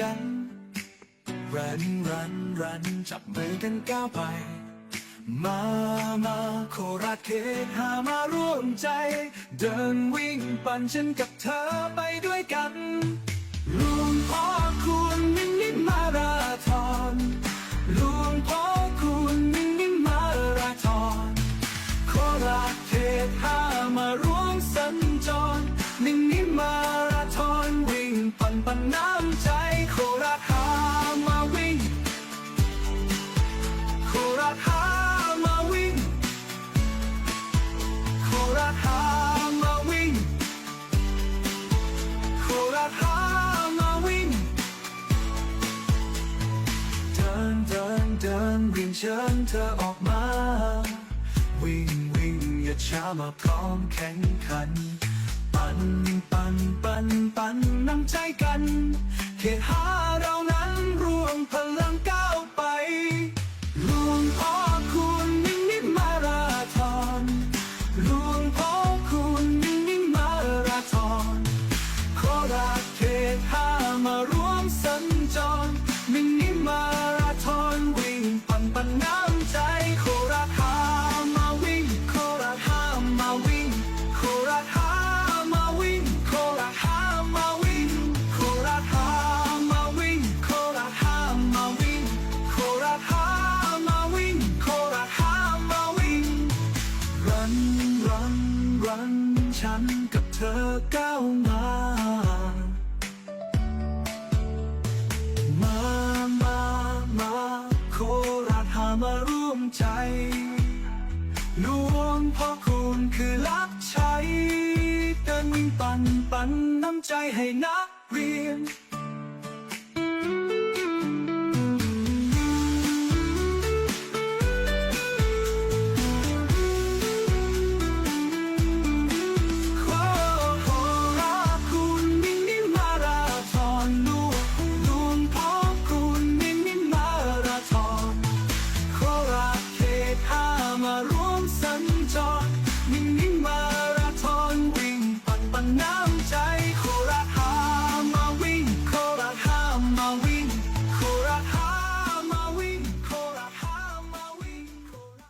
กัน รันรันรันจับมือกันก้าวไป มามาโคราชเขตหามาร่วมใจ เดินวิ่งปั่นฉันกับเธอไปด้วยกันรวมพ่อคุณมินิมาราธอนรวมพ่อคุณมินิมาราธอนโคราชเขตหามาร่วมสัญจรมินิมาราธอนวิ่งปั่นปั่นน้ำใจ โคราชหามาวิ่ง เดินเดินเดินเรียงเชิญเธอออกมา วิ่งวิ่งอย่าช้ามาพร้อมแข่งขัน ปันปันปันปันน้ำใจกัน เขตหาเรานั้นรวม รันฉันกับเธอก้าวมา มา มา มา โคราชหามาร่วมใจหลวงพ่อคุณคือลักชัยเดินวิ่งปันปันน้ำใจให้นักเรียน มาร่วมสัญจรมิ่งนิ่งมาราธอนวิ่งปั่นปั่นน้ำ